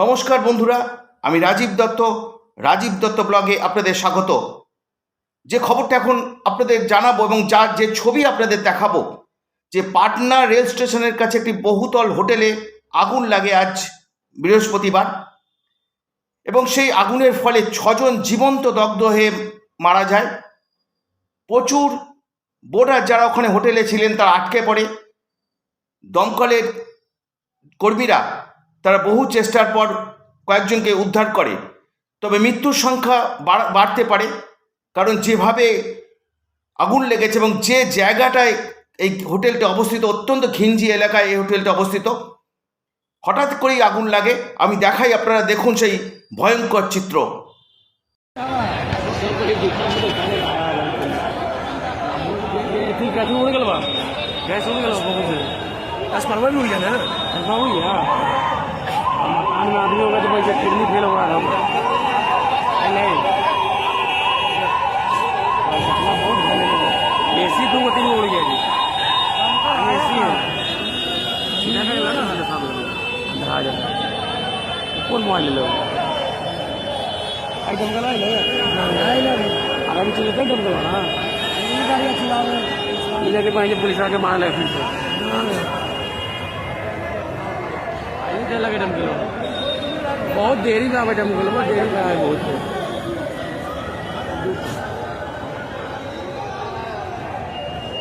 নমস্কার বন্ধুরা, আমি রাজীব দত্ত রাজীব দত্ত ব্লগে আপনাদের স্বাগত। যে খবরটা এখন আপনাদের জানাব এবং যার যে ছবি আপনাদের দেখাবো, যে পাটনা রেল স্টেশনের কাছে একটি বহুতল হোটেলে আগুন লাগে আজ বৃহস্পতিবার এবং সেই আগুনের ফলে ছজন জীবন্ত দগ্ধ হয়ে মারা যায়। প্রচুর বোর্ডার যারা ওখানে হোটেলে ছিলেন তারা আটকে পড়ে। দমকলের কর্মীরা তারা বহু চেষ্টার পর কয়েকজনকে উদ্ধার করে। তবে মৃত্যুর সংখ্যা বাড়তে পারে। কারণ যেভাবে আগুন লেগেছে এবং যে জায়গাটায় এই হোটেলটা অবস্থিত অত্যন্ত ঘিঞ্জি এলাকায় এই হোটেলটা অবস্থিত হঠাৎ করেই আগুন লাগে। আমি দেখাই আপনারা দেখুন সেই ভয়ঙ্কর চিত্র। आदमी होगा तो भाई किडनी फेल हो रहा है नहीं एसी तो वो तीन उड़ गया जी एसी है सीधा नहीं लगा ना सामने अंदर आ जाता कौन मोबाइल ले लो एकदम गला ही लगा आराम से लेते दम गला ना इधर के पहले पुलिस आके मार लगे फिर से इधर लगे दम किलो बहुत देरी में आवे दम किलो बहुत देरी में आए बहुत से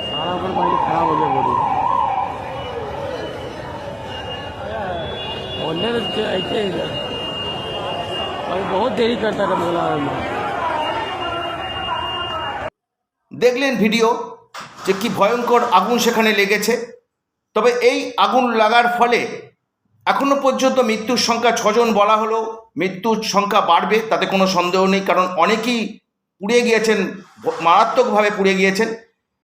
सारा ऊपर पहले खराब हो गया बॉडी अंदर ऐसे ही था। और बहुत देरी करता था बोला में দেখলেন ভিডিও যে কি ভয়ঙ্কর আগুন সেখানে লেগেছে তবে এই আগুন লাগার ফলে এখনও পর্যন্ত মৃত্যুর সংখ্যা ছজন বলা হলো মৃত্যুর সংখ্যা বাড়বে, তাতে কোনো সন্দেহ নেই, কারণ অনেকেই পুড়ে গিয়েছেন, মারাত্মকভাবে পুড়ে গিয়েছেন।